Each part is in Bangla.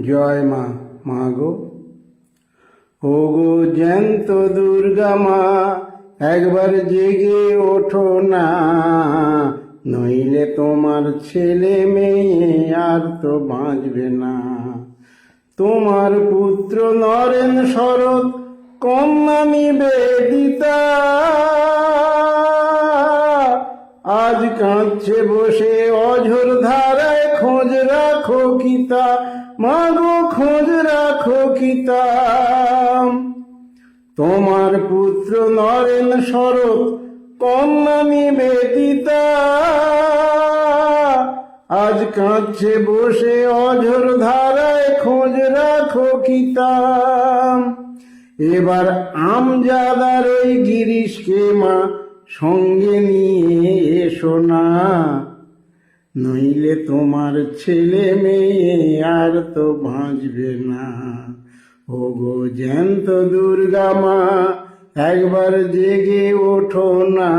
জয় মা মা গো। ও গো জ্যান্ত দুর্গা মা, একবার জেগে ওঠো না। নইলে তোমার ছেলে মেয়ে আর তো বাঁচবে না। তোমার পুত্র নরেন শরৎ, কন্যা নিবেদিতা। আজ কাঁদছে বসে, অঝোর ধারায় খোঁজ রাখো কিতা, মাগো খোঁজ রাখো কিতা। তোমার পুত্র নরেন শরৎ, কন্যা নিবেদিতা। আজ কাঁদছে বসে, অঝোর ধারায় খোঁজ রাখো কিতা। এবার আমজাদার ওই গিরিশকে মা সঙ্গে নিয়ে এসো না। নইলে তোমার ছেলে মেয়ে আর তো বাঁচবে না। ও গো জ্যান্ত দুর্গা মা, একবার জেগে ওঠো না।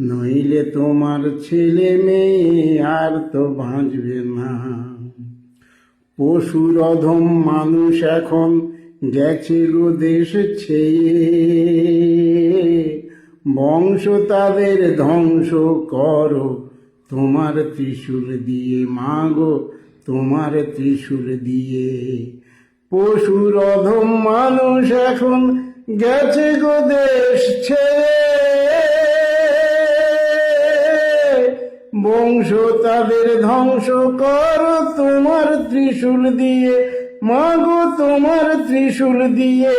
নইলে তোমার ছেলে মেয়ে আর তো বাঁচবে না। পশুর অধম মানুষ এখন গেছে গো দেশ ছেয়ে। বংশ তাদের ধ্বংস করো। তোমার ত্রিশূল দিয়ে মাগো, তোমার ত্রিশূল দিয়ে। পশুর অধম মানুষ এখন গেছে গো দেশ ছেড়ে। বংশ তাদের ধ্বংস কর, তোমার ত্রিশূল দিয়ে। মাগো, তোমার ত্রিশূল দিয়ে।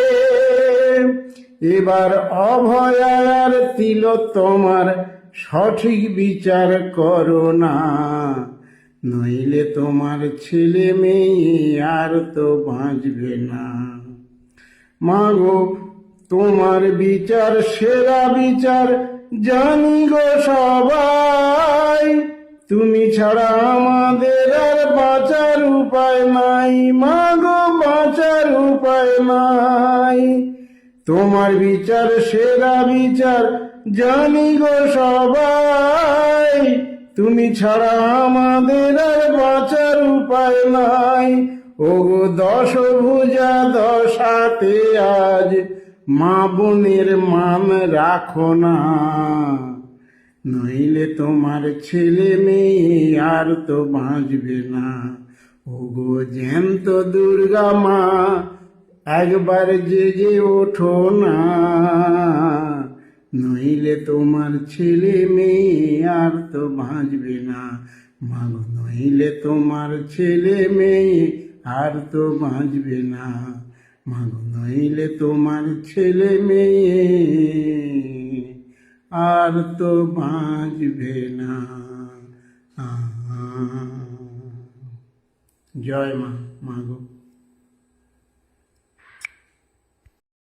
এবার অভয়ার তিল তোমার সঠিক বিচার করো না। নইলে তোমার ছেলে মেয়ে আর তো বাঁচবে না। মাগো, তোমার বিচার, সেরা বিচার জানি গো সবাই। তুমি ছাড়া আমাদের আর বাঁচার উপায় নাই। মাগো, বাঁচার উপায় নাই। তোমার বিচার, সেরা বিচার, জানি গো সবাই। তুমি ছাড়া আমাদের আর বাঁচার উপায় নাই। ও গো দশ ভুজা দশাতে আজ মা বোনের মান রাখো না। নইলে তোমার ছেলে মেয়ে আর তো বাঁচবে না। ও গো জ্যান্ত দুর্গা মা একবার জেগে ওঠো না, নইলে তোমার ছেলে মেয়ে আর তো বাঁচবে না। মাগো, নইলে তোমার ছেলে মেয়ে আর তো বাঁচবে না। মাগো, নইলে তোমার ছেলে মেয়ে আর তো বাঁচবে না। জয় মা, মাগো।